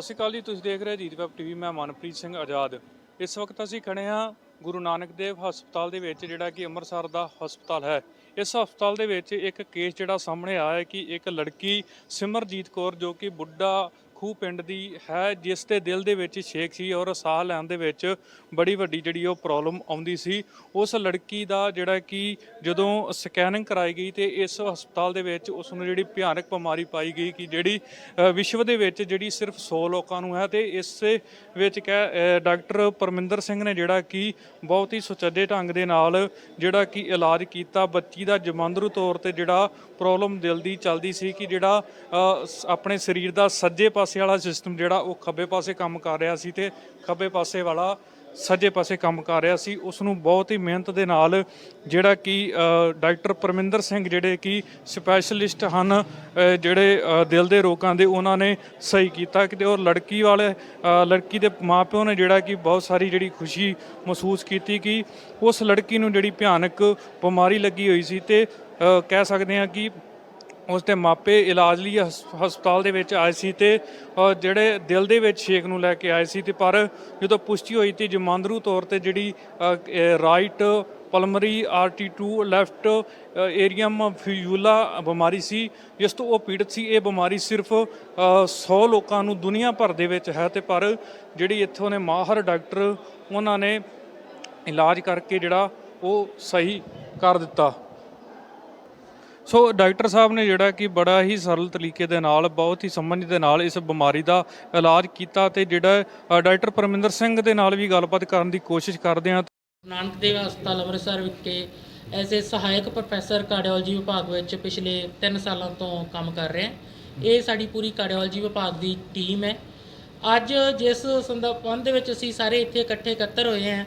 ਸਤਿ ਸ਼੍ਰੀ ਅਕਾਲ ਜੀ, ਤੁਸੀਂ ਦੇਖ ਰਹੇ ਜੀਤ ਵੈਬ ਟੀਵੀ, ਮੈਂ ਮਨਪ੍ਰੀਤ ਸਿੰਘ ਆਜ਼ਾਦ। ਇਸ ਵਕਤ ਅਸੀਂ ਖੜੇ ਹਾਂ ਗੁਰੂ ਨਾਨਕ ਦੇਵ ਹਸਪਤਾਲ ਦੇ ਵਿੱਚ, ਜਿਹੜਾ ਕਿ ਅੰਮ੍ਰਿਤਸਰ ਦਾ ਹਸਪਤਾਲ ਹੈ। ਇਸ ਹਸਪਤਾਲ ਦੇ ਵਿੱਚ ਇੱਕ ਕੇਸ ਜਿਹੜਾ ਸਾਹਮਣੇ ਆਇਆ ਹੈ ਕਿ ਇੱਕ ਲੜਕੀ ਸਿਮਰਜੀਤ ਕੌਰ, ਜੋ ਕਿ ਬੁੱਢਾ ਖੂ ਪਿੰਡ ਦੀ ਹੈ, ਜਿਸ ਦੇ ਦਿਲ ਦੇ ਵਿੱਚ ਛੇਕ ਸੀ ਔਰ ਸਾਹ ਲੈਣ ਦੇ ਵਿੱਚ ਬੜੀ ਵੱਡੀ ਜਿਹੜੀ ਉਹ ਪ੍ਰੋਬਲਮ ਆਉਂਦੀ ਸੀ। ਉਸ ਲੜਕੀ ਦਾ ਜਿਹੜਾ ਕਿ ਜਦੋਂ ਸਕੈਨਿੰਗ ਕਰਾਈ ਗਈ ਤੇ ਇਸ ਹਸਪਤਾਲ ਦੇ ਵਿੱਚ ਉਸ ਨੂੰ ਜਿਹੜੀ ਭਿਆਨਕ ਬਿਮਾਰੀ ਪਾਈ ਗਈ ਕਿ ਜਿਹੜੀ ਵਿਸ਼ਵ ਦੇ ਵਿੱਚ ਜਿਹੜੀ ਸਿਰਫ 100 ਲੋਕਾਂ ਨੂੰ ਹੈ ਤੇ ਇਸ ਵਿੱਚ ਕਹਿ ਡਾਕਟਰ ਪਰਮਿੰਦਰ ਸਿੰਘ ਨੇ ਜਿਹੜਾ ਕਿ ਬਹੁਤ ਹੀ ਸੁਚੱਜੇ ਢੰਗ ਦੇ ਨਾਲ ਜਿਹੜਾ ਕਿ ਇਲਾਜ ਕੀਤਾ। ਬੱਚੀ ਦਾ ਜਮਾਂਦਰੂ ਤੌਰ ਤੇ ਜਿਹੜਾ ਪ੍ਰੋਬਲਮ ਦਿਲ ਦੀ ਚੱਲਦੀ ਸੀ ਕਿ ਜਿਹੜਾ ਆਪਣੇ ਸਰੀਰ ਦਾ ਸੱਜੇ ਪਾਸੇ ਪਾਸੇ ਵਾਲਾ ਸਿਸਟਮ ਜਿਹੜਾ ਉਹ ਖੱਬੇ ਪਾਸੇ ਕੰਮ ਕਰ ਰਿਹਾ ਸੀ ਤੇ ਖੱਬੇ ਪਾਸੇ ਵਾਲਾ ਸੱਜੇ ਪਾਸੇ ਕੰਮ ਕਰ ਰਿਹਾ ਸੀ ਉਸ ਨੂੰ ਬਹੁਤ ਹੀ ਮਿਹਨਤ ਦੇ ਨਾਲ ਜਿਹੜਾ ਕਿ ਡਾਕਟਰ ਪਰਮਿੰਦਰ ਸਿੰਘ ਜਿਹੜੇ ਕਿ ਸਪੈਸ਼ਲਿਸਟ ਹਨ ਜਿਹੜੇ ਦਿਲ ਦੇ ਰੋਗਾਂ ਦੇ ਉਹਨਾਂ ਨੇ ਸਹੀ ਕੀਤਾ ਕਿ ਤੇ ਔਰ ਲੜਕੀ ਵਾਲੇ ਲੜਕੀ ਦੇ ਮਾਪਿਓ ਨੇ ਜਿਹੜਾ ਕਿ ਬਹੁਤ ਸਾਰੀ ਜਿਹੜੀ ਖੁਸ਼ੀ ਮਹਿਸੂਸ ਕੀਤੀ ਕਿ ਉਸ ਲੜਕੀ ਨੂੰ ਜਿਹੜੀ ਭਿਆਨਕ ਬਿਮਾਰੀ ਲੱਗੀ ਹੋਈ ਸੀ ਤੇ ਕਹਿ ਸਕਦੇ ਹਾਂ ਕਿ ਉਸ ਦੇ ਮਾਪੇ ਇਲਾਜ ਲਈ ਹਸ- ਹਸਪਤਾਲ ਦੇ ਵਿੱਚ ਆਏ ਸੀ ਤੇ ਅ, ਜਿਹੜੇ ਦਿਲ ਦੇ ਵਿੱਚ ਛੇਕ ਨੂੰ ਲੈ ਕੇ ਆਏ ਸੀ ਤੇ ਪਰ ਜਦੋਂ ਪੁਸ਼ਟੀ ਹੋਈ ਤੇ ਜਮਾਂਦਰੂ ਤੌਰ ਤੇ ਜਿਹੜੀ ਰਾਈਟ ਪਲਮਰੀ ਆਰਟੀ2 ਲੈਫਟ ਏਰੀਅਮ ਫਿਊਲਾ ਬਿਮਾਰੀ ਸੀ ਜਿਸ ਤੋਂ ਉਹ ਪੀੜਤ ਸੀ ਇਹ ਬਿਮਾਰੀ ਸਿਰਫ 100 ਲੋਕਾਂ ਨੂੰ ਦੁਨੀਆ ਭਰ ਦੇ ਵਿੱਚ ਹੈ ਤੇ ਪਰ ਜਿਹੜੀ ਇੱਥੋਂ ਨੇ ਮਾਹਰ ਡਾਕਟਰ ਉਹਨਾਂ ਨੇ ਇਲਾਜ ਕਰਕੇ ਜਿਹੜਾ ਉਹ ਸਹੀ ਕਰ ਦਿੱਤਾ। ਸੋ ਡਾਕਟਰ ਸਾਹਿਬ ਨੇ ਜਿਹੜਾ ਕਿ ਬੜਾ ਹੀ ਸਰਲ ਤਰੀਕੇ ਦੇ ਨਾਲ ਬਹੁਤ ਹੀ ਸਮਝ ਦੇ ਨਾਲ ਇਸ ਬਿਮਾਰੀ ਦਾ ਇਲਾਜ ਕੀਤਾ ਤੇ ਜਿਹੜਾ ਅ, ਡਾਕਟਰ ਪਰਮਿੰਦਰ ਸਿੰਘ ਦੇ ਨਾਲ ਵੀ ਗੱਲਬਾਤ ਕਰਨ ਦੀ ਕੋਸ਼ਿਸ਼ ਕਰਦੇ ਹਾਂ। ਨਾਨਕ ਦੇਵ ਹਸਪਤਾਲ ਅੰਮ੍ਰਿਤਸਰ ਵਿਖੇ ਐਜ਼ ਏ ਸਹਾਇਕ ਪ੍ਰੋਫੈਸਰ ਕਾਰਡੀਓਲੋਜੀ ਵਿਭਾਗ ਵਿੱਚ ਪਿਛਲੇ 3 ਸਾਲਾਂ ਤੋਂ ਕੰਮ ਕਰ ਰਿਹਾ ਇਹ ਸਾਡੀ ਪੂਰੀ ਕਾਰਡੀਓਲੋਜੀ ਵਿਭਾਗ ਦੀ ਟੀਮ ਹੈ। ਅੱਜ ਜਿਸ ਸੰਦਰਭ ਦੇ ਵਿੱਚ ਅਸੀਂ ਸਾਰੇ ਇੱਥੇ ਇਕੱਠੇ ਇਕੱਤਰ ਹੋਏ ਹਾਂ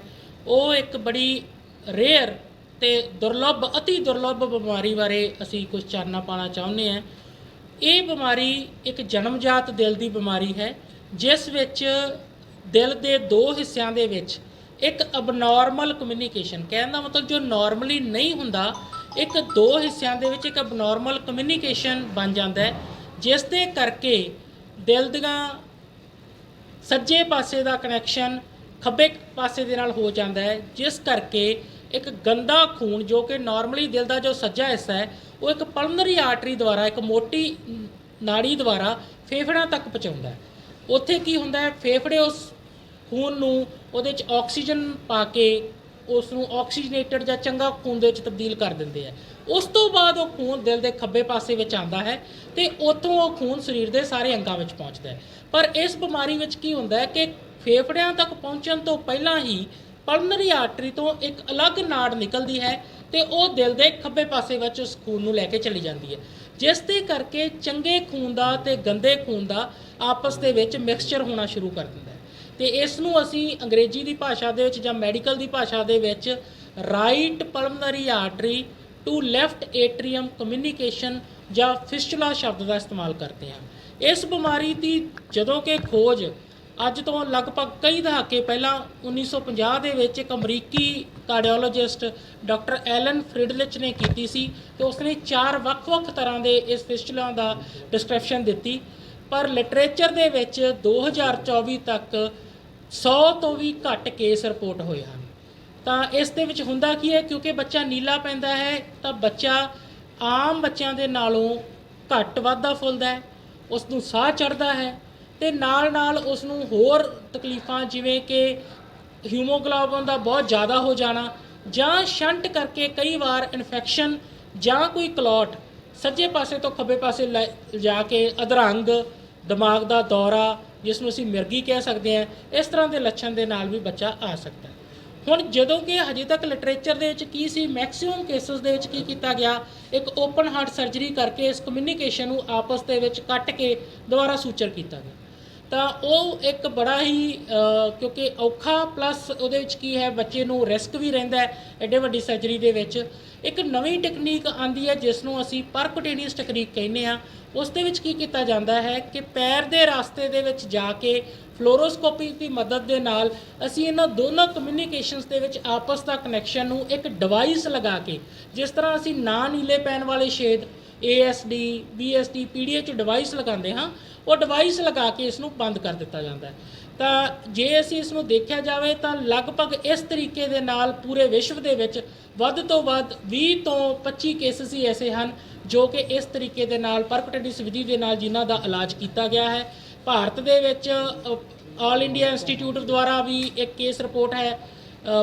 ਉਹ ਇੱਕ ਬੜੀ ਰੇਅਰ ਤੇ ਦੁਰਲੱਭ, ਅਤੀ ਦੁਰਲੱਭ ਬਿਮਾਰੀ ਬਾਰੇ ਅਸੀਂ ਕੁਝ ਚਾਨਣਾ ਪਾਣਾ ਚਾਹੁੰਦੇ ਹਾਂ। ਇਹ ਬਿਮਾਰੀ ਇੱਕ ਜਨਮਜਾਤ ਦਿਲ ਦੀ ਬਿਮਾਰੀ ਹੈ, ਜਿਸ ਵਿੱਚ ਦਿਲ ਦੇ ਦੋ ਹਿੱਸਿਆਂ ਦੇ ਵਿੱਚ ਇੱਕ ਅਬਨੋਰਮਲ ਕਮਿਊਨੀਕੇਸ਼ਨ ਕਹਿਣ ਦਾ ਮਤਲਬ ਜੋ ਨਾਰਮਲੀ ਨਹੀਂ ਹੁੰਦਾ, ਇੱਕ ਦੋ ਹਿੱਸਿਆਂ ਦੇ ਵਿੱਚ ਇੱਕ ਅਬਨੋਰਮਲ ਕਮਿਊਨੀਕੇਸ਼ਨ ਬਣ ਜਾਂਦਾ ਹੈ, ਜਿਸ ਦੇ ਕਰਕੇ ਦਿਲ ਦੀਆਂ ਸੱਜੇ ਪਾਸੇ ਦਾ ਕਨੈਕਸ਼ਨ ਖੱਬੇ ਪਾਸੇ ਦੇ ਨਾਲ ਹੋ ਜਾਂਦਾ ਹੈ, ਜਿਸ ਕਰਕੇ ਇੱਕ ਗੰਦਾ ਖੂਨ ਜੋ ਕਿ ਨਾਰਮਲੀ ਦਿਲ ਦਾ ਜੋ ਸੱਜਾ ਹਿੱਸਾ ਹੈ, ਉਹ ਇੱਕ ਪਲਮਨਰੀ ਆਰਟਰੀ ਦੁਆਰਾ, ਇੱਕ ਮੋਟੀ ਨਾੜੀ ਦੁਆਰਾ ਫੇਫੜਿਆਂ ਤੱਕ ਪਹੁੰਚਾਉਂਦਾ ਹੈ। ਉੱਥੇ ਕੀ ਹੁੰਦਾ ਹੈ? ਫੇਫੜੇ ਉਸ ਖੂਨ ਨੂੰ ਉਹਦੇ ਚ ਆਕਸੀਜਨ ਪਾ ਕੇ ਉਸ ਨੂੰ ਆਕਸੀਜਨੇਟਡ ਜਾਂ ਚੰਗਾ ਖੂਨ ਦੇ ਵਿੱਚ ਤਬਦੀਲ ਕਰ ਦਿੰਦੇ ਆ ਉਸ ਤੋਂ ਬਾਅਦ ਉਹ ਖੂਨ ਦਿਲ ਦੇ ਖੱਬੇ ਪਾਸੇ ਵਿੱਚ ਆਉਂਦਾ ਹੈ ਤੇ ਉੱਥੋਂ ਉਹ ਖੂਨ ਸਰੀਰ ਦੇ ਸਾਰੇ ਅੰਗਾਂ ਵਿੱਚ ਪਹੁੰਚਦਾ ਹੈ। ਪਰ ਇਸ ਬਿਮਾਰੀ ਵਿੱਚ ਕੀ ਹੁੰਦਾ ਹੈ ਕਿ ਫੇਫੜਿਆਂ ਤੱਕ ਪਹੁੰਚਣ ਤੋਂ ਪਹਿਲਾਂ ਹੀ ਪਲਮਨਰੀ ਆਰਟਰੀ ਤੋਂ ਇੱਕ ਅਲੱਗ ਨਾੜ ਨਿਕਲਦੀ ਹੈ ਤੇ ਉਹ ਦਿਲ ਦੇ ਖੱਬੇ ਪਾਸੇ ਵਿੱਚ ਉਸ ਖੂਨ ਨੂੰ ਲੈ ਕੇ ਚਲੀ ਜਾਂਦੀ ਹੈ। ਜਿਸ ਦੇ ਕਰਕੇ ਚੰਗੇ ਖੂਨ ਦਾ ਤੇ ਗੰਦੇ ਖੂਨ ਦਾ ਆਪਸ ਦੇ ਵਿੱਚ ਮਿਕਸਚਰ ਹੋਣਾ ਸ਼ੁਰੂ ਕਰ ਦਿੰਦਾ ਹੈ। ਤੇ ਇਸ ਨੂੰ ਅਸੀਂ ਅੰਗਰੇਜ਼ੀ ਦੀ ਭਾਸ਼ਾ ਦੇ ਵਿੱਚ ਜਾਂ ਮੈਡੀਕਲ ਦੀ ਭਾਸ਼ਾ ਦੇ ਵਿੱਚ right pulmonary artery to left atrium communication ਜਾਂ ਫਿਸਟੁਲਾ ਸ਼ਬਦ ਦਾ ਇਸਤੇਮਾਲ ਕਰਦੇ ਹਾਂ। ਇਸ ਬਿਮਾਰੀ ਦੀ ਜਦੋਂ ਕਿ ਖੋਜ ਅੱਜ ਤੋਂ ਲਗਭਗ ਕਈ ਦਹਾਕੇ ਪਹਿਲਾਂ 1950 ਦੇ ਵਿੱਚ ਇੱਕ ਅਮਰੀਕੀ ਕਾਰਡੀਓਲੋਜਿਸਟ ਡਾਕਟਰ ਐਲਨ ਫ੍ਰਿਡਲਿਚ ਨੇ ਕੀਤੀ ਸੀ ਤੇ ਉਸਨੇ ਚਾਰ ਵੱਖ-ਵੱਖ ਤਰ੍ਹਾਂ ਦੇ ਇਸ ਫਿਸਟੂਲਾ ਦਾ ਡਿਸਕ੍ਰਿਪਸ਼ਨ ਦਿੱਤੀ। ਪਰ ਲਿਟਰੇਚਰ ਦੇ ਵਿੱਚ 2024 ਤੱਕ 100 ਤੋਂ ਵੀ ਘੱਟ ਕੇਸ ਰਿਪੋਰਟ ਹੋਏ ਹਨ। ਤਾਂ ਇਸ ਦੇ ਵਿੱਚ ਹੁੰਦਾ ਕੀ ਹੈ? ਕਿਉਂਕਿ ਬੱਚਾ ਨੀਲਾ ਪੈਂਦਾ ਹੈ, ਤਾਂ ਬੱਚਾ ਆਮ ਬੱਚਿਆਂ ਦੇ ਨਾਲੋਂ ਘੱਟ ਵਾਧਾ ਫੁੱਲਦਾ ਹੈ ਉਸ ਨੂੰ ਸਾਹ ਚੜਦਾ ਹੈ ਤੇ ਨਾਲ ਨਾਲ ਉਸ ਨੂੰ ਹੋਰ ਤਕਲੀਫਾਂ ਜਿਵੇਂ ਕਿ ਹੀਮੋਗਲੋਬਿਨ ਦਾ ਬਹੁਤ ਜ਼ਿਆਦਾ ਹੋ ਜਾਣਾ ਜਾਂ ਸ਼ੰਟ ਕਰਕੇ ਕਈ ਵਾਰ ਇਨਫੈਕਸ਼ਨ ਜਾਂ ਕੋਈ ਕਲੌਟ ਸੱਜੇ ਪਾਸੇ ਤੋਂ ਖੱਬੇ ਪਾਸੇ ਲੈ ਜਾ ਕੇ ਅਧਰੰਗ, ਦਿਮਾਗ ਦਾ ਦੌਰਾ ਜਿਸ ਨੂੰ ਅਸੀਂ ਮਿਰਗੀ ਕਹਿ ਸਕਦੇ ਹਾਂ, ਇਸ ਤਰ੍ਹਾਂ ਦੇ ਲੱਛਣ ਦੇ ਨਾਲ ਵੀ ਬੱਚਾ ਆ ਸਕਦਾ ਹੈ। ਹੁਣ ਜਦੋਂ ਕਿ ਹਜੇ ਤੱਕ ਲਿਟਰੇਚਰ ਦੇ ਵਿੱਚ ਕੀ ਸੀ ਮੈਕਸਿਮਮ ਕੇਸਸ ਦੇ ਵਿੱਚ ਕੀ ਕੀਤਾ ਗਿਆ, ਇੱਕ ਓਪਨ ਹਾਰਟ ਸਰਜਰੀ ਕਰਕੇ ਇਸ ਕਮਿਊਨੀਕੇਸ਼ਨ ਨੂੰ ਆਪਸ ਦੇ ਵਿੱਚ ਕੱਟ ਕੇ ਦੁਬਾਰਾ ਸੂਚਰ ਕੀਤਾ ਗਿਆ। ਤਾਂ ਉਹ ਇੱਕ ਬੜਾ ਹੀ ਕਿਉਂਕਿ ਔਖਾ ਪਲੱਸ ਉਹਦੇ ਵਿੱਚ ਕੀ ਹੈ, ਬੱਚੇ ਨੂੰ ਰਿਸਕ ਵੀ ਰਹਿੰਦਾ ਹੈ ਐਡੇ ਵੱਡੀ ਸਰਜਰੀ ਦੇ ਵਿੱਚ। ਇੱਕ ਨਵੀਂ ਟੈਕਨੀਕ ਆਂਦੀ ਹੈ ਜਿਸ ਨੂੰ ਅਸੀਂ ਪਰਕੁਟੇਨੀਅਸ ਟੈਕਨੀਕ ਕਹਿੰਦੇ ਆ ਉਸ ਦੇ ਵਿੱਚ ਕੀ ਕੀਤਾ ਜਾਂਦਾ ਹੈ ਕਿ ਪੈਰ ਦੇ ਰਸਤੇ ਦੇ ਵਿੱਚ ਜਾ ਕੇ ਫਲੋਰੋਸਕੋਪੀ ਦੀ ਮਦਦ ਦੇ ਨਾਲ ਅਸੀਂ ਇਹਨਾਂ ਦੋਨਾਂ ਕਮਿਊਨੀਕੇਸ਼ਨਸ ਦੇ ਵਿੱਚ ਆਪਸ ਦਾ ਕਨੈਕਸ਼ਨ ਨੂੰ ਇੱਕ ਡਿਵਾਈਸ ਲਗਾ ਕੇ, ਜਿਸ ਤਰ੍ਹਾਂ ਅਸੀਂ ਨਾ ਨੀਲੇ ਪੈਣ ਵਾਲੇ ਛੇਦ ASD BSD PDA ਚ ਡਿਵਾਈਸ ਲਗਾਉਂਦੇ ਹਾਂ, ਉਹ ਡਿਵਾਈਸ ਲਗਾ ਕੇ ਇਸ ਨੂੰ ਬੰਦ ਕਰ ਦਿੱਤਾ ਜਾਂਦਾ ਹੈ। ਤਾਂ ਜੇ ਅਸੀਂ ਇਸ ਨੂੰ ਦੇਖਿਆ ਜਾਵੇ ਤਾਂ ਲਗਭਗ ਇਸ ਤਰੀਕੇ ਦੇ ਨਾਲ ਪੂਰੇ ਵਿਸ਼ਵ ਦੇ ਵਿੱਚ ਵੱਧ ਤੋਂ ਵੱਧ 20 ਤੋਂ 25 ਕੇਸਸ ਹੀ ਐਸੇ ਹਨ, ਜੋ ਕਿ ਇਸ ਤਰੀਕੇ ਦੇ ਨਾਲ ਪਰਕਟੇਟਿਸ ਵਿਧੀ ਦੇ ਨਾਲ ਜਿਨ੍ਹਾਂ ਦਾ ਇਲਾਜ ਕੀਤਾ ਗਿਆ ਹੈ। ਭਾਰਤ ਦੇ ਵਿੱਚ ਆਲ ਇੰਡੀਆ ਇੰਸਟੀਚਿਊਟ ਦੁਆਰਾ ਵੀ ਇੱਕ ਕੇਸ ਰਿਪੋਰਟ ਹੈ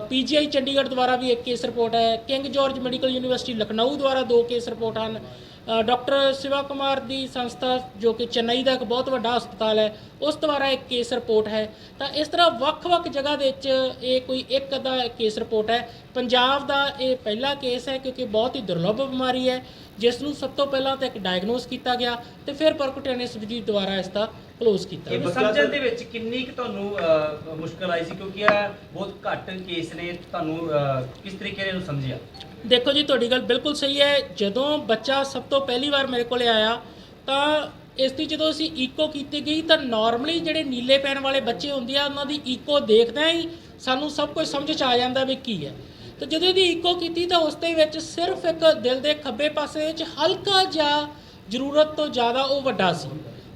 ਪੀਜੀਆਈ ਚੰਡੀਗੜ੍ਹ ਦੁਆਰਾ ਵੀ ਇੱਕ ਕੇਸ ਰਿਪੋਰਟ ਹੈ King George Medical University Lucknow ਦੁਆਰਾ ਦੋ ਕੇਸ ਰਿਪੋਰਟ ਹਨ ਡਾਕਟਰ ਸਿਵਾ ਕੁਮਾਰ ਦੀ ਸੰਸਥਾ ਜੋ ਕਿ ਚੇਨਈ ਦਾ ਇੱਕ ਬਹੁਤ ਵੱਡਾ ਹਸਪਤਾਲ ਹੈ, ਉਸ ਦੁਆਰਾ ਇੱਕ ਕੇਸ ਰਿਪੋਰਟ ਹੈ। ਤਾਂ ਇਸ ਤਰ੍ਹਾਂ ਵੱਖ-ਵੱਖ ਜਗ੍ਹਾ ਦੇ ਵਿੱਚ ਇਹ ਕੋਈ ਇੱਕ ਅੱਧਾ ਕੇਸ ਰਿਪੋਰਟ ਹੈ। ਪੰਜਾਬ ਦਾ ਇਹ ਪਹਿਲਾ ਕੇਸ ਹੈ ਕਿਉਂਕਿ ਬਹੁਤ ਹੀ ਦੁਰਲੱਭ ਬਿਮਾਰੀ ਹੈ। ਜਿਸ ਨੂੰ ਸਭ ਤੋਂ ਪਹਿਲਾਂ ਤਾਂ ਇੱਕ ਡਾਇਗਨੋਸ ਕੀਤਾ ਗਿਆ ਤੇ ਫਿਰ ਪਰਕੁਟੇਨਿਸ ਵਿਧੀ ਦੁਆਰਾ ਇਸ ਦਾ ਕਲੋਜ਼ ਕੀਤਾ ਇਹ ਗਿਆ। ਸਮਝਣ ਦੇ ਵਿੱਚ ਕਿੰਨੀ ਕੁ ਤੁਹਾਨੂੰ ਅਹ, ਮੁਸ਼ਕਲ ਆਈ ਸੀ? ਕਿਉਂਕਿ ਇਹ ਬਹੁਤ ਘੱਟ ਕੇਸ ਨੇ ਤੁਹਾਨੂੰ ਅਹ, ਕਿਸ ਤਰੀਕੇ ਨਾਲ ਇਹਨੂੰ ਸਮਝਿਆ? ਦੇਖੋ ਜੀ ਤੁਹਾਡੀ ਗੱਲ ਬਿਲਕੁਲ ਸਹੀ ਹੈ। ਜਦੋਂ ਬੱਚਾ ਸਭ ਤੋਂ ਪਹਿਲੀ ਵਾਰ ਮੇਰੇ ਕੋਲੇ ਆਇਆ ਤਾਂ ਇਸ ਦੀ ਜਦੋਂ ਅਸੀਂ ਈਕੋ ਕੀਤੀ ਗਈ ਤਾਂ ਨਾਰਮਲੀ ਜਿਹੜੇ ਨੀਲੇ ਪੈਣ ਵਾਲੇ ਬੱਚੇ ਹੁੰਦੇ ਆ ਉਹਨਾਂ ਦੀ ਈਕੋ ਦੇਖਦਿਆਂ ਹੀ ਸਾਨੂੰ ਸਭ ਕੁਝ ਸਮਝ ਚ ਆ ਜਾਂਦਾ ਵੀ ਕੀ ਹੈ। ਤਾਂ ਜਦੋਂ ਇਹਦੀ ਈਕੋ ਕੀਤੀ ਤਾਂ ਉਸ ਦੇ ਵਿੱਚ ਸਿਰਫ ਇੱਕ ਦਿਲ ਦੇ ਖੱਬੇ ਪਾਸੇ ਵਿੱਚ ਹਲਕਾ ਜਿਹਾ ਜ਼ਰੂਰਤ ਤੋਂ ਜ਼ਿਆਦਾ ਉਹ ਵੱਡਾ ਸੀ।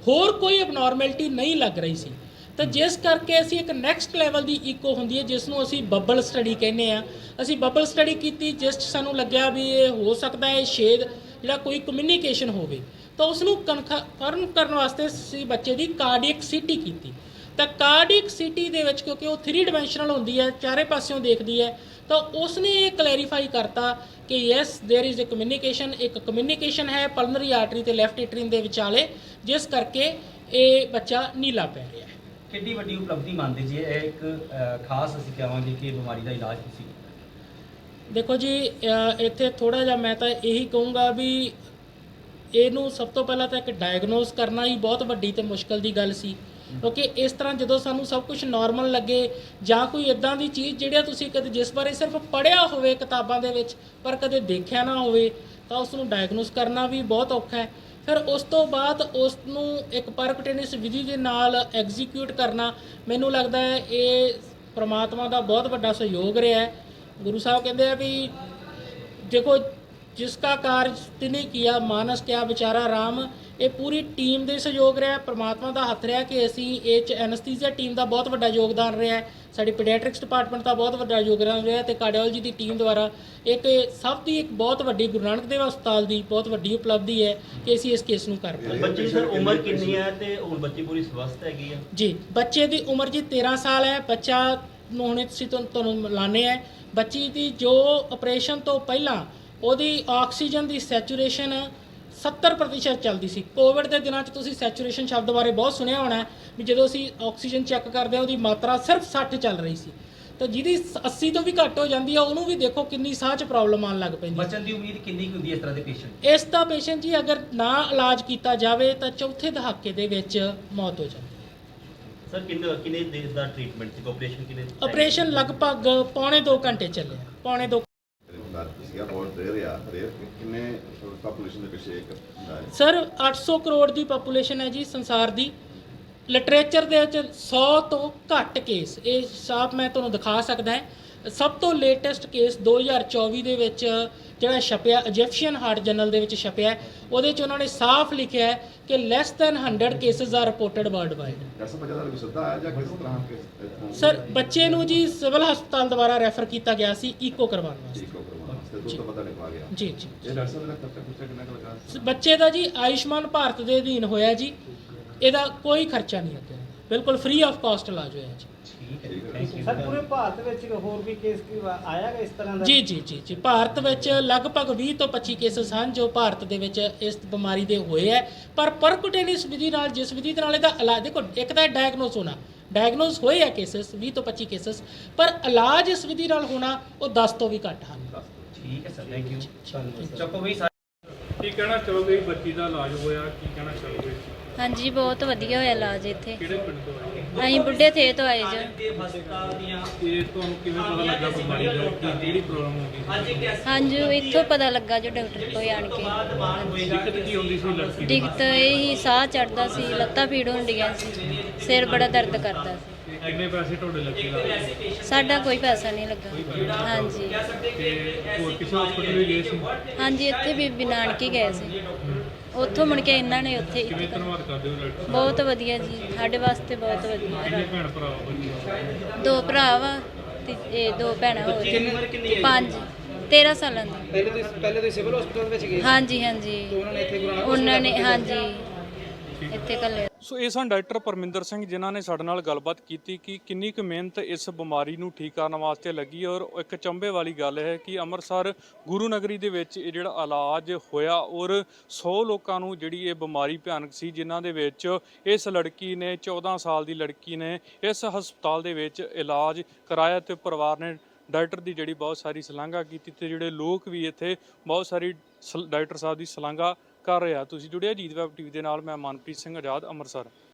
ਹੋਰ ਕੋਈ ਅਬਨੋਰਮੈਲਿਟੀ ਨਹੀਂ ਲੱਗ ਰਹੀ ਸੀ। ਤਾਂ ਜਿਸ ਕਰਕੇ ਅਸੀਂ ਇੱਕ ਨੈਕਸਟ ਲੈਵਲ ਦੀ ਈਕੋ ਹੁੰਦੀ ਹੈ ਜਿਸ ਨੂੰ ਅਸੀਂ ਬੱਬਲ ਸਟੱਡੀ ਕਹਿੰਦੇ ਆ ਅਸੀਂ ਬੱਬਲ ਸਟੱਡੀ ਕੀਤੀ, ਜਿਸ 'ਚ ਸਾਨੂੰ ਲੱਗਿਆ ਵੀ ਇਹ ਹੋ ਸਕਦਾ ਹੈ ਸ਼ੇਦ ਜਿਹੜਾ ਕੋਈ ਕਮਿਊਨੀਕੇਸ਼ਨ ਹੋਵੇ। ਤਾਂ ਉਸ ਨੂੰ ਕਨਫਰਮ ਕਰਨ ਵਾਸਤੇ ਅਸੀਂ ਬੱਚੇ ਦੀ ਕਾਰਡੀਅਕ ਸੀਟੀ ਕੀਤੀ। ਤਾਂ ਕਾਰਡੀਅਕ ਸੀਟੀ ਦੇ ਵਿੱਚ ਕਿਉਂਕਿ ਉਹ 3 ਡਾਈਮੈਂਸ਼ਨਲ ਹੁੰਦੀ ਹੈ, ਚਾਰੇ ਪਾਸਿਓਂ ਦੇਖਦੀ ਹੈ ਤਾਂ ਉਸ ਨੇ ਇਹ ਕਲੈਰੀਫਾਈ ਕਰਤਾ ਕਿ yes there is a communication ਇੱਕ ਕਮਿਊਨੀਕੇਸ਼ਨ ਹੈ ਪਲਮਨਰੀ ਆਰਟਰੀ ਤੇ ਲੈਫਟ ਐਟਰੀਨ ਦੇ ਵਿਚਾਲੇ ਜਿਸ ਕਰਕੇ ਇਹ ਬੱਚਾ ਨੀਲਾ ਪੈ ਰਿਹਾ ਹੈ ਕਿੰਨੀ ਵੱਡੀ ਉਪਲਬਧੀ ਮੰਨਦੇ ਜੀ ਇਹ ਇੱਕ ਅਹ, ਖਾਸ ਅਸੀਂ ਕਹਾਂਗੇ ਕਿ ਇਹ ਬਿਮਾਰੀ ਦਾ ਇਲਾਜ ਤੁਸੀਂ ਦੇਖੋ ਜੀ ਅ, ਇੱਥੇ ਥੋੜਾ ਜਿਹਾ ਮੈਂ ਤਾਂ ਇਹੀ ਕਹੂੰਗਾ ਵੀ ਇਹਨੂੰ ਸਭ ਤੋਂ ਪਹਿਲਾਂ ਤਾਂ ਇੱਕ ਡਾਇਗਨੋਸ ਕਰਨਾ ਹੀ ਬਹੁਤ ਵੱਡੀ ਤੇ ਮੁਸ਼ਕਲ ਦੀ ਗੱਲ ਸੀ ਕਿਉਂਕਿ ਇਸ ਤਰ੍ਹਾਂ ਜਦੋਂ ਸਾਨੂੰ ਸਭ ਕੁਝ ਨਾਰਮਲ ਲੱਗੇ ਜਾਂ ਕੋਈ ਇਦਾਂ ਦੀ ਚੀਜ਼ ਜਿਹੜਾ ਤੁਸੀਂ ਕਦੇ ਜਿਸ ਬਾਰੇ ਸਿਰਫ ਪੜ੍ਹਿਆ ਹੋਵੇ ਕਿਤਾਬਾਂ ਦੇ ਵਿੱਚ, ਪਰ ਕਦੇ ਦੇਖਿਆ ਨਾ ਹੋਵੇ, ਤਾਂ ਉਸ ਨੂੰ ਡਾਇਗਨੋਸ ਕਰਨਾ ਵੀ ਬਹੁਤ ਔਖਾ ਹੈ। ਫਿਰ ਉਸ ਤੋਂ ਬਾਅਦ ਉਸ ਨੂੰ ਇੱਕ ਪਰਕਟੇਨਿਸ ਵਿਧੀ ਦੇ ਨਾਲ ਐਗਜ਼ੀਕਿਊਟ ਕਰਨਾ, ਮੈਨੂੰ ਲੱਗਦਾ ਹੈ ਇਹ ਪ੍ਰਮਾਤਮਾ ਦਾ ਬਹੁਤ ਵੱਡਾ ਸਹਿਯੋਗ ਰਿਹਾ ਹੈ। ਗੁਰੂ ਸਾਹਿਬ ਕਹਿੰਦੇ ਆ ਵੀ ਦੇਖੋ ਜਿਸਕਾ ਕਾਰਜ ਤਿਨੇ ਕੀਆ, ਮਾਨਸ ਕਿਆ ਵਿਚਾਰਾ ਰਾਮ ਇਹ ਪੂਰੀ ਟੀਮ ਦੇ ਸਹਿਯੋਗ ਰਿਹਾ ਪ੍ਰਮਾਤਮਾ ਦਾ ਹੱਥ ਰਿਹਾ ਕਿ ਅਸੀਂ ਇਹ ਚ ਐਨਸਥੀਸੀਆ ਟੀਮ ਦਾ ਬਹੁਤ ਵੱਡਾ ਯੋਗਦਾਨ ਰਿਹਾ ਸਾਡੀ ਪੀਡੀਆਟ੍ਰਿਕਸ ਡਿਪਾਰਟਮੈਂਟ ਦਾ ਬਹੁਤ ਵੱਡਾ ਯੋਗਦਾਨ ਰਿਹਾ ਤੇ ਕਾਰਡੀਓਲੋਜੀ ਦੀ ਟੀਮ ਦੁਆਰਾ ਇੱਕ ਸਭ ਦੀ ਇੱਕ ਬਹੁਤ ਵੱਡੀ ਗੁਰੂ ਨਾਨਕ ਦੇਵ ਹਸਪਤਾਲ ਦੀ ਬਹੁਤ ਵੱਡੀ ਉਪਲਬਧੀ ਹੈ ਕਿ ਅਸੀਂ ਇਸ ਕੇਸ ਨੂੰ ਕਰ ਪਾਏ। ਬੱਚੇ ਦੀ ਸਰ ਉਮਰ ਕਿੰਨੀ ਹੈ ਤੇ ਹੁਣ ਬੱਚੀ ਪੂਰੀ ਸਵਸਥ ਹੈਗੀ ਆ ਜੀ ਬੱਚੇ ਦੀ ਉਮਰ ਜੀ 13 ਸਾਲ ਹੈ ਬੱਚਾ ਨੂੰ ਹੁਣੇ ਤੁਸੀਂ ਤੁਹਾਨੂੰ ਤੁਹਾਨੂੰ ਮਿਲਾਨੇ ਹੈ। ਬੱਚੀ ਦੀ ਜੋ ਆਪਰੇਸ਼ਨ ਤੋਂ ਪਹਿਲਾਂ ਉਹਦੀ ਆਕਸੀਜਨ ਦੀ ਸੈਚੂਰੇਸ਼ਨ 70% ਚੱਲਦੀ ਸੀ। ਕੋਵਿਡ ਦੇ ਦਿਨਾਂ 'ਚ ਤੁਸੀਂ ਸੈਚੂਰੇਸ਼ਨ ਸ਼ਬਦ ਬਾਰੇ ਬਹੁਤ ਸੁਣਿਆ ਹੋਣਾ ਵੀ ਜਦੋਂ ਅਸੀਂ ਆਕਸੀਜਨ ਚੈੱਕ ਕਰਦੇ ਹਾਂ ਉਹਦੀ ਮਾਤਰਾ ਸਿਰਫ 60 ਚੱਲ ਰਹੀ ਸੀ। ਤਾਂ ਜਿਹਦੀ 80 ਤੋਂ ਵੀ ਘੱਟ ਹੋ ਜਾਂਦੀ ਆ ਉਹਨੂੰ ਵੀ ਦੇਖੋ ਕਿੰਨੀ ਸਾਹ 'ਚ ਪ੍ਰੋਬਲਮ ਆਉਣ ਲੱਗ ਪੈਂਦੀ ਹੈ ਬਚਣ ਦੀ ਉਮੀਦ ਕਿੰਨੀ ਕੁ ਹੁੰਦੀ ਹੈ ਇਸ ਤਰ੍ਹਾਂ ਦੇ ਪੇਸ਼ੈਂਟ ਇਸ ਦਾ ਪੇਸ਼ੈਂਟ ਜੀ ਅਗਰ ਨਾ ਇਲਾਜ ਕੀਤਾ ਜਾਵੇ ਤਾਂ ਚੌਥੇ ਦਹਾਕੇ ਦੇ ਵਿੱਚ ਮੌਤ ਹੋ ਜਾਂਦੀ। ਹੈ ਸਰ ਕਿੰਨੇ ਕਿੰਨੇ ਦੇਰ ਦਾ ਟ੍ਰੀਟਮੈਂਟ ਸੀ? ਆਪਰੇਸ਼ਨ ਕਿੰਨੇ ਆਪਰੇਸ਼ਨ ਲਗਭਗ ਪੌਣੇ 2 ਘੰਟੇ ਚੱਲਿਆ ਪੌਣੇ 2 ਬਾਤ ਸੀਗਾ ਬਹੁਤ ਰੇਅਰ ਆ ਰੇਅਰ ਕਿੰਨੇ ਪੋਪੂਲੇਸ਼ਨ ਦੇ ਪਿੱਛੇ ਇੱਕ ਹੁੰਦਾ ਹੈ? ਸਰ 800 ਕਰੋੜ ਦੀ ਪੋਪੂਲੇਸ਼ਨ ਹੈ ਜੀ ਸੰਸਾਰ ਦੀ। ਲਿਟਰੇਚਰ ਦੇ ਵਿੱਚ 100 ਤੋਂ ਘੱਟ ਕੇਸ ਇਹ ਸਾਫ਼ ਮੈਂ ਤੁਹਾਨੂੰ ਦਿਖਾ ਸਕਦਾ ਹਾਂ। ਸਭ ਤੋਂ ਲੇਟੈਸਟ ਕੇਸ 2024 ਦੇ ਵਿੱਚ ਜਿਹੜਾ ਛਪਿਆ ਇਜਿਪਸ਼ੀਅਨ ਹਾਰਟ ਜਰਨਲ ਦੇ ਵਿੱਚ ਛਪਿਆ ਉਹਦੇ 'ਚ ਉਹਨਾਂ ਨੇ ਸਾਫ਼ ਲਿਖਿਆ ਹੈ ਕਿ less than 100 cases are reported worldwide sir ਬੱਚੇ ਨੂੰ ਜੀ ਸਿਵਲ ਹਸਪਤਾਲ ਦੁਆਰਾ ਰੈਫਰ ਕੀਤਾ ਗਿਆ ਸੀ ਈਕੋ ਕਰਵਾਉਣ ਵਾਸਤੇ। ਤੇ ਦੁੱਧ ਪਤਾ ਨਹੀਂ ਪਾ ਗਿਆ। ਜੀ ਜੀ। ਇਹ ਡਾਕਟਰ ਸਾਹਿਬ ਦਾ ਖਰਚਾ ਖੁਰਚਾ ਕਿੰਨਾ ਕੁ ਲੱਗਾ? ਸ- ਬੱਚੇ ਦਾ ਜੀ ਆਯੁਸ਼ਮਾਨ ਭਾਰਤ ਦੇ ਅਧੀਨ ਹੋਇਆ ਜੀ। ਇਹਦਾ ਕੋਈ ਖਰਚਾ ਨਹੀਂ ਲੱਗਿਆ। ਬਿਲਕੁਲ ਫ੍ਰੀ ਆਫ ਕਾਸਟ ਇਲਾਜ ਹੋਇਆ ਜੀ। ਠੀਕ ਹੈ। ਥੈਂਕ ਯੂ ਸਰ ਪੂਰੇ ਭਾਰਤ ਵਿੱਚ ਹੋਰ ਵੀ ਕੇਸ ਕੀ ਆਇਆ ਗਾ ਇਸ ਤਰ੍ਹਾਂ ਦਾ? ਜੀ ਜੀ ਜੀ ਜੀ। ਭਾਰਤ ਵਿੱਚ ਲਗਭਗ 20 ਤੋਂ 25 ਕੇਸਸ ਹਨ ਜੋ ਭਾਰਤ ਦੇ ਵਿੱਚ ਇਸ ਬਿਮਾਰੀ ਦੇ ਹੋਏ ਹੈ। ਪਰ ਪਰਕੁਟੇਨਿਸ ਵਿਧੀ ਨਾਲ ਜਿਸ ਵਿਧੀ ਦੇ ਨਾਲ ਇਹਦਾ ਇਲਾਜ ਦੇਖੋ ਇੱਕ ਤਾਂ ਡਾਇਗਨੋਸ ਹੋਣਾ। ਡਾਇਗਨੋਸ ਹੋਏ ਹੈ ਕੇਸਸ 20 ਤੋਂ 25 ਕੇਸਸ ਪਰ ਇਲਾਜ ਇਸ ਵਿਧੀ ਨਾਲ ਹੋਣਾ ਉਹ 10 ਤੋਂ ਵੀ ਘੱਟ ਹਨ। ਠੀਕ ਹੈ ਸਰ ਥੈਂਕ ਯੂ ਚੱਕੋ ਬਈ ਕੀ ਕਹਿਣਾ ਚਾਹੋਗੇ ਬੱਚੀ ਦਾ ਇਲਾਜ ਹੋਇਆ ਕੀ ਕਹਿਣਾ ਚਾਹੋਗੇ? ਹਾਂਜੀ ਬਹੁਤ ਵਧੀਆ ਹੋਇਆ ਇਲਾਜ ਇੱਥੇ। ਕਿਹੜੇ ਪਿੰਡ ਤੋਂ ਆਏ? ਅਸੀਂ ਬੁੱਢੇ ਥੇ ਤੋਂ ਆਏ ਜੋ। ਹਸਪਤਾਲ ਦੀਆਂ ਇਹ ਤੁਹਾਨੂੰ ਕਿਵੇਂ ਪਤਾ ਲੱਗਾ ਬਿਮਾਰੀ ਦਾ? ਕੀ ਕਿਹੜੀ ਪ੍ਰੋਬਲਮ ਹੋ ਗਈ? ਅੱਜ ਇੱਕ ਐਸੀ ਹਾਂਜੀ ਇੱਥੋਂ ਪਤਾ ਲੱਗਾ ਜੋ ਡਾਕਟਰ ਕੋਲ ਆਣ ਕੇ। ਹਾਂਜੀ। ਦਿੱਕਤ ਕੀ ਹੁੰਦੀ ਸੀ ਲੜਕੀ ਨੂੰ ਦਿੱਕਤ ਇਹ ਹੀ ਸਾਹ ਚੜਦਾ ਸੀ ਲੱਤਾਂ ਪੀੜ ਹੁੰਦੀਆਂ ਸੀ ਸਿਰ ਬੜਾ ਦਰਦ ਕਰਦਾ ਸੀ। ਕਿੰਨੇ ਪੈਸੇ ਤੁਹਾਡੇ ਲੱਗੇ ਲੱਗੇ ਸਾਡਾ ਕੋਈ ਪੈਸਾ ਨਹੀਂ ਲੱਗਾ। ਹਾਂਜੀ। ਤੇ ਹੋਰ ਕਿਸੇ ਹਸਪਤਾਲ ਵੀ ਗਏ ਸੀ? ਹਾਂਜੀ ਇੱਥੇ ਬੀਬੀ ਨਾਨਕੀ ਗਏ ਸੀ। ਉੱਥੋਂ ਮੁੜ ਕੇ ਇਹਨਾਂ ਨੇ ਉੱਥੇ ਕਿਵੇਂ ਇੱਥੇ ਧੰਨਵਾਦ ਕਰਦੇ ਹੋ ਡਾਕਟਰ ਸਾਹਿਬ? ਬਹੁਤ ਵਧੀਆ ਜੀ। ਸਾਡੇ ਵਾਸਤੇ ਬਹੁਤ ਵਧੀਆ। ਕਿੰਨੇ ਭੈਣ ਭਰਾ ਵਾ ਬੱਚੇ ਦੋ ਭਰਾ ਵਾ ਤੇ ਇਹ ਦੋ ਭੈਣਾਂ ਹੋਰ। ਉਮਰ ਕਿੰਨੀ ਹੈ? ਪੰਜ। 13 ਸਾਲਾਂ ਦੀ। ਪਹਿਲੇ ਤੁਸੀਂ ਪਹਿਲੇ ਤੁਸੀਂ ਸਿਵਲ ਹਸਪੀਟਲ ਵਿੱਚ ਗਏ ਹਾਂਜੀ ਹਾਂਜੀ। ਉਹਨਾਂ ਨੇ ਇੱਥੇ ਗੁਰੂ ਨਾਨਕ ਉਹਨਾਂ ਨੇ ਹਾਂਜੀ। ਇੱਥੇ ਕੱਲੇ ਸੋ ਇਹ ਸਨ ਡਾਕਟਰ ਪਰਮਿੰਦਰ ਸਿੰਘ ਜਿਨ੍ਹਾਂ ਨੇ ਸਾਡੇ ਨਾਲ ਗੱਲਬਾਤ ਕੀਤੀ ਕਿ ਕਿੰਨੀ ਕੁ ਮਿਹਨਤ ਇਸ ਬਿਮਾਰੀ ਨੂੰ ਠੀਕ ਕਰਨ ਵਾਸਤੇ ਲੱਗੀ ਔਰ ਇੱਕ ਚੰਬੇ ਵਾਲੀ ਗੱਲ ਹੈ ਕਿ ਅੰਮ੍ਰਿਤਸਰ ਗੁਰੂ ਨਗਰੀ ਦੇ ਵਿੱਚ ਇਹ ਜਿਹੜਾ ਇਲਾਜ ਹੋਇਆ ਔਰ 100 ਲੋਕਾਂ ਨੂੰ ਜਿਹੜੀ ਇਹ ਬਿਮਾਰੀ ਭਿਆਨਕ ਸੀ, ਜਿਨ੍ਹਾਂ ਦੇ ਵਿੱਚ ਇਸ ਲੜਕੀ ਨੇ 14 ਸਾਲ ਦੀ ਲੜਕੀ ਨੇ ਇਸ ਹਸਪਤਾਲ ਦੇ ਵਿੱਚ ਇਲਾਜ ਕਰਾਇਆ ਤੇ ਪਰਿਵਾਰ ਨੇ ਡਾਕਟਰ ਦੀ ਜਿਹੜੀ ਬਹੁਤ ਸਾਰੀ ਸ਼ਲਾਘਾ ਕੀਤੀ ਤੇ ਜਿਹੜੇ ਲੋਕ ਵੀ ਇੱਥੇ ਬਹੁਤ ਸਾਰੀ ਸਲ- ਡਾਕਟਰ ਸਾਹਿਬ ਦੀ ਸ਼ਲਾਘਾ ਕਰ ਰਿਹਾ। ਤੁਸੀਂ ਜੁੜਿਆ ਜੀਤ ਵੈਬ ਟੀਵੀ ਦੇ ਨਾਲ ਮੈਂ ਮਨਪ੍ਰੀਤ ਸਿੰਘ ਆਜ਼ਾਦ ਅੰਮ੍ਰਿਤਸਰ।